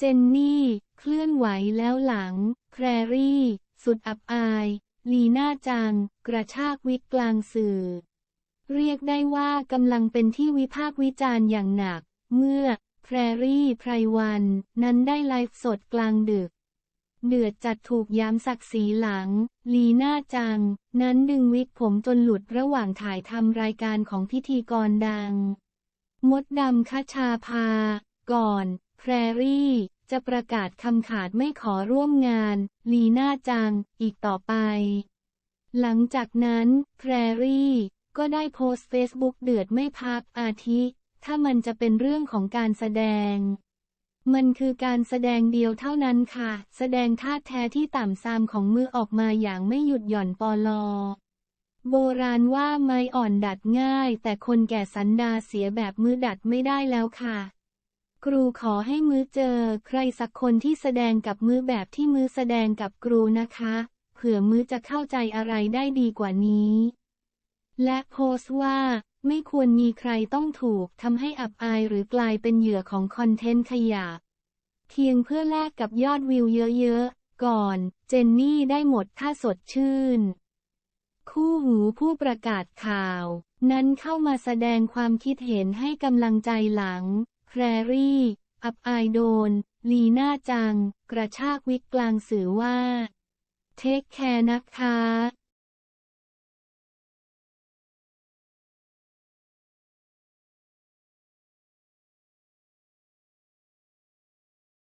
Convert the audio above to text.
เจนนี่ เคลื่อนไหวแล้วหลังแพรรี่ สุดอับอาย ลีน่าจัง กระชากวิกกลางสื่อ เรียกได้ว่ากำลังเป็นที่วิพากษ์วิจารณ์อย่างหนัก เมื่อแพรรี่ไพรวัน นั้นได้ไลฟ์สดกลางดึก เดือดจัดถูกย้ำศักดิ์ศรีหลัง ลีน่าจัง นั้นดึงวิกผมจนหลุดระหว่างถ่ายทำรายการของพิธีกรดัง มดดำคชาภาก่อน แพรรี่ จะประกาศคำขาดไม่ขอร่วมงาน ลีน่าจัง อีกต่อไป หลังจากนั้น แพรรี่ ก็ได้โพสต์เฟซบุ๊กเดือดไม่พักอาทิ ถ้ามันจะเป็นเรื่องของการแสดง มันคือการแสดงเดียวเท่านั้นค่ะ แสดงท่าแท้ที่ต่ำซามของมือออกมาอย่างไม่หยุดหย่อนปอลอโบราณว่าไม้อ่อนดัดง่าย แต่คนแก่สันดาเสียแบบมือดัดไม่ได้แล้วค่ะ ครูขอให้มือเจอ ใครสักคนที่แสดงกับมือแบบที่มือแสดงกับครูนะคะ เผื่อมือจะเข้าใจอะไรได้ดีกว่านี้ และโพสต์ว่า ไม่ควรมีใครต้องถูกทำให้อับอายหรือกลายเป็นเหยื่อของคอนเทนต์ขยะเพียงเพื่อแลกกับยอดวิวเยอะๆ ก่อน เจนนี่ได้หมดถ้าสดชื่น คู่หูผู้ประกาศข่าว นั้นเข้ามาแสดงความคิดเห็นให้กำลังใจหลัง แพรรี่ อับอายโดน ลีน่าจัง กระชากวิกกลางสื่อว่า เทคแคร์นะคะ